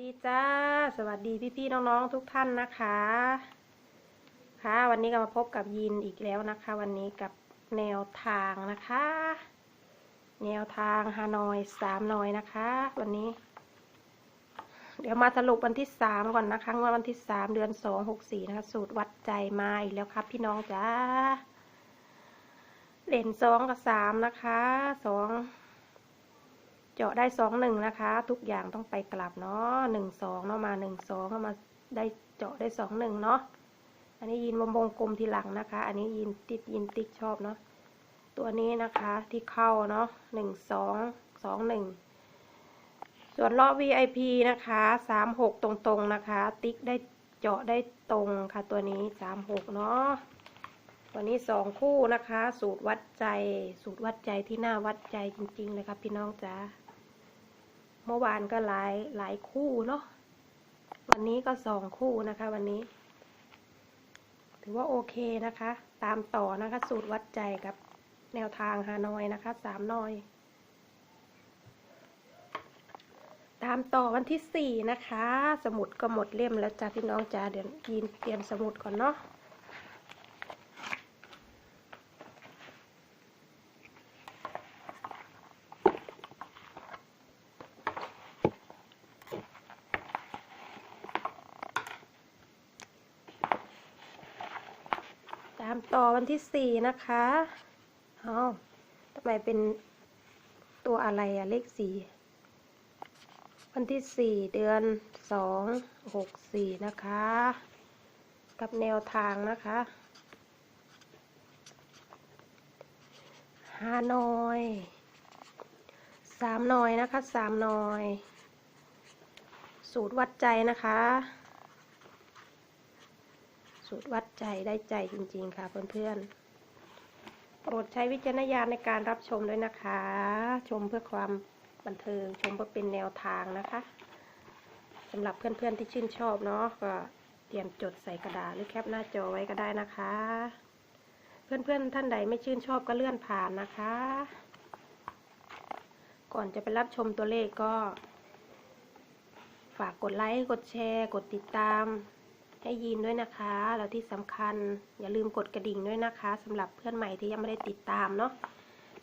ดีจ้า สวัสดีพี่ๆน้องๆทุกท่านนะคะ ค่ะ วันนี้ก็มาพบกับยินอีกแล้วนะคะ วันนี้กับแนวทางนะคะ แนวทางฮานอยสามนอยนะคะ วันนี้ เดี๋ยวมาสรุปวันที่สามก่อนนะคะว่าวันที่สามเดือนสองหกสี่นะคะ สูตรวัดใจมาอีกแล้วครับ พี่น้องจ้าเด่นสองกับสามนะคะสอง จาะได้สองหนึ่งนะคะ ทุกอย่างต้องไปกลับเนาะหนึ่งสองเนาะมาหนึ่งสองก็มาได้เจาะได้สองหนึ่งเนาะอันนี้ยินวงวงกลมทีหลังนะคะ อันนี้ยินติดยินติ๊กชอบเนาะตัวนี้นะคะที่เข้าเนาะหนึ่งสองสองหนึ่งส่วนรอบ VIP นะคะสามหกตรงๆนะคะ ติ๊กได้เจาะได้ตรงค่ะตัวนี้สามหกเนาะตัวนี้สองคู่นะคะ สูตรวัดใจ สูตรวัดใจที่น่าวัดใจจริง ๆ เลยครับพี่น้องจ้า เมื่อวานก็หลายหลายคู่เนาะวันนี้ก็สองคู่นะคะ วันนี้ ถือว่าโอเคนะคะ ตามต่อนะคะ สูตรวัดใจกับแนวทางฮานอยนะคะสามนอย ตามต่อวันที่สี่นะคะ สมุดก็หมดเล่มแล้วจ้าพี่น้องจ้าเดี๋ยวยินเตรียมสมุดก่อนเนาะามต่อวันที่สี่นะคะเอาทำไมเป็นตัวอะไรอะเลขสี่วันที่สี่เดือนสองหกสี่นะคะ กับแนวทางนะคะห้าหน่อยสามหน่อยนะคะสามหน่อย สูตรวัดใจนะคะ สูตรวัดใจได้ใจจริง ๆ ค่ะเพื่อนๆโปรดใช้วิจารณญาณในการรับชมด้วยนะคะ ชมเพื่อความบันเทิงชมเพื่อเป็นแนวทางนะคะสำหรับเพื่อนๆที่ชื่นชอบเนาะก็เตรียมจดใส่กระดาษหรือแคปหน้าจอไว้ก็ได้นะคะ เพื่อนๆท่านใดไม่ชื่นชอบก็เลื่อนผ่านนะคะ ก่อนจะไปรับชมตัวเลขก็ ฝากกดไลค์ กดแชร์ กดติดตาม ให้ยินด้วยนะคะ แล้วที่สำคัญอย่าลืมกดกระดิ่งด้วยนะคะสำหรับเพื่อนใหม่ที่ยังไม่ได้ติดตามเนาะ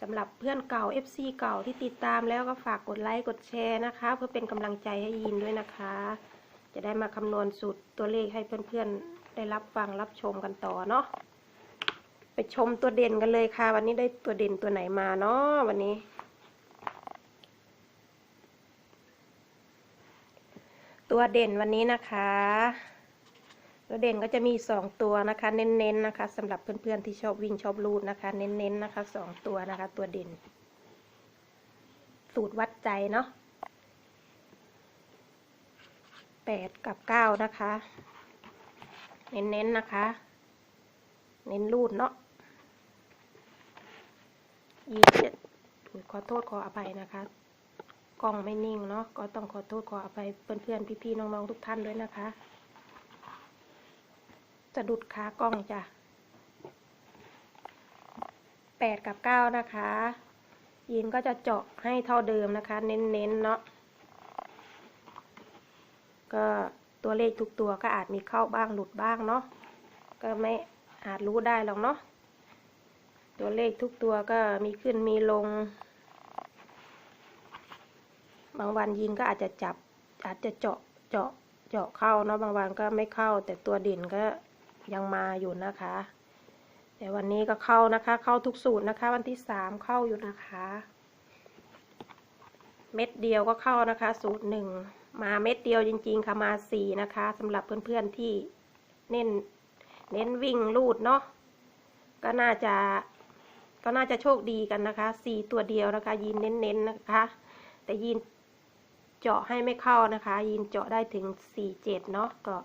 สำหรับเพื่อนเก่า FC เก่าที่ติดตามแล้วก็ฝากกดไลค์กดแชร์นะคะ เพื่อเป็นกำลังใจให้ยินด้วยนะคะ จะได้มาคำนวณสูตรตัวเลขให้เพื่อนๆได้รับฟังรับชมกันต่อเนาะไปชมตัวเด่นกันเลยค่ะ วันนี้ได้ตัวเด่นตัวไหนมาเนาะวันนี้ ตัวเด่นวันนี้นะคะ ตัวเด่นก็จะมีสองตัวนะคะ เน้นๆนะคะสำหรับเพื่อนๆที่ชอบวิ่งชอบลูดนะคะ เน้นๆนะคะสองตัวนะคะ ตัวเด่น สูตรวัดใจเนาะแปดกับเก้านะคะ เน้นๆนะคะ เน้นลูดเนาะยี่สิบขอโทษขออภัยนะคะกล้องไม่นิ่งเนาะก็ต้องขอโทษขออภัยเพื่อนๆพี่ๆน้องๆทุกท่านด้วยนะคะ สะดุดขากล้องจ้ะแปดกับเก้านะคะยินก็จะเจาะให้เท่าเดิมนะคะ เน้นๆเนาะก็ตัวเลขทุกตัวก็อาจมีเข้าบ้างหลุดบ้างเนาะก็ไม่อาจรู้ได้หรอกเนาะตัวเลขทุกตัวก็มีขึ้นมีลง บางวันยิงก็อาจจะจับอาจจะเจาะเจาะเจาะเข้าเนาะบางวันก็ไม่เข้า แต่ตัวเด่นก็ ยังมาอยู่นะคะ แต่วันนี้ก็เข้านะคะ เข้าทุกสูตรนะคะ วันที่สามเข้าอยู่นะคะ เม็ดเดียวก็เข้านะคะ สูตรหนึ่งมาเม็ดเดียวจริง ๆ ค่ะมาสี่นะคะสำหรับเพื่อนๆที่เน้นเน้นวิ่งลูดเนาะก็น่าจะก็น่าจะโชคดีกันนะคะสี่ตัวเดียวนะคะยินเน้นๆนะคะ แต่ยินเจาะให้ไม่เข้านะคะยินเจาะได้ถึงสี่เจ็ดเนาะก็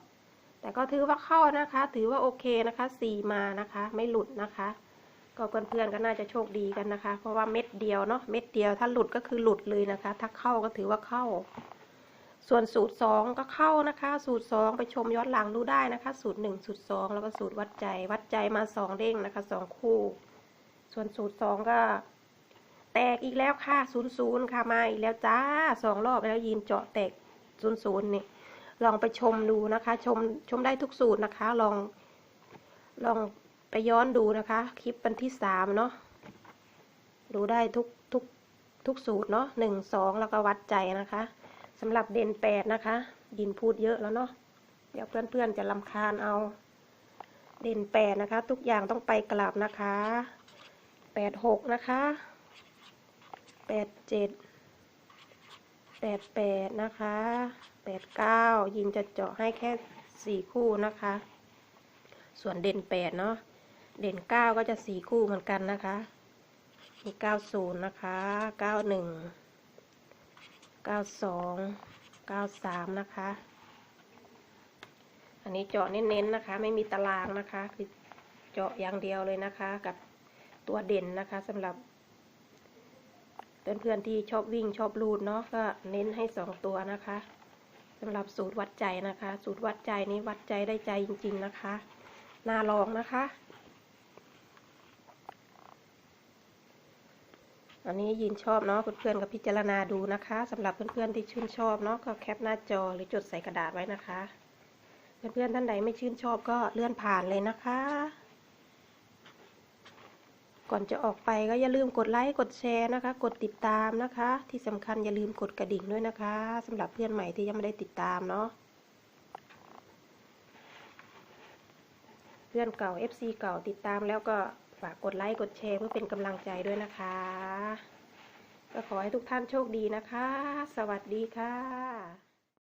แต่ก็ถือว่าเข้านะคะ ถือว่าโอเคนะคะสี่มานะคะ ไม่หลุดนะคะ ก็เพื่อนๆก็น่าจะโชคดีกันนะคะ เพราะว่าเม็ดเดียวเนาะเม็ดเดียวถ้าหลุดก็คือหลุดเลยนะคะ ถ้าเข้าก็ถือว่าเข้า ส่วนสูตรสองก็เข้านะคะ สูตรสองไปชมย้อนหลังดูได้นะคะ สูตรหนึ่งสูตรสองแล้วก็สูตรวัดใจ วัดใจมาสองเด้งนะคะสองคู่ ส่วนสูตรสองก็แตกอีกแล้วค่ะ ศูนย์ศูนย์ค่ะ มาอีกแล้วจ้าสองรอบแล้วยินเจาะแตกศูนย์ศูนย์นี่ ลองไปชมดูนะคะ ชมชมได้ทุกสูตรนะคะ ลอง ลองไปย้อนดูนะคะ คลิปวันที่สามเนาะดูได้ทุกทุกทุกสูตรเนาะหนึ่งสองแล้วก็วัดใจนะคะสำหรับเด่นแปดนะคะ ยินพูดเยอะแล้วเนาะเดี๋ยวเพื่อนๆจะลำคาญเอา เด่นแปดนะคะ ทุกอย่างต้องไปกลับนะคะแปดหกนะคะแปดเจ็ด แปดแปดนะคะแปดเก้ายินจะเจาะให้แค่สี่คู่นะคะ ส่วนเด่นแปดเนาะเด่นเก้าก็จะสี่คู่เหมือนกันนะคะ มีเก้าศูนย์นะคะเก้าหนึ่งเก้าสองเก้าสามนะคะ อันนี้เจาะเน้นๆนะคะ ไม่มีตารางนะคะ คือเจาะอย่างเดียวเลยนะคะ กับตัวเด่นนะคะสำหรับ เพื่อนๆที่ชอบวิ่งชอบลูดเนาะก็เน้นให้สองตัวนะคะสำหรับสูตรวัดใจนะคะ สูตรวัดใจนี้วัดใจได้ใจจริง ๆนะคะน่าลองนะคะ อันนี้ยินชอบเนาะเพื่อนๆกับพิจารณาดูนะคะสำหรับเพื่อนๆที่ชื่นชอบเนาะก็แคปหน้าจอหรือจดใส่กระดาษไว้นะคะ เพื่อนๆท่านใดไม่ชื่นชอบก็เลื่อนผ่านเลยนะคะ ก่อนจะออกไปก็อย่าลืมกดไลค์กดแชร์นะคะ กดติดตามนะคะ ที่สำคัญอย่าลืมกดกระดิ่งด้วยนะคะสำหรับเพื่อนใหม่ที่ยังไม่ได้ติดตามเนาะเพื่อนเก่า FC เก่าติดตามแล้วก็ฝากกดไลค์กดแชร์เพื่อเป็นกำลังใจด้วยนะคะ ก็ขอให้ทุกท่านโชคดีนะคะ สวัสดีค่ะ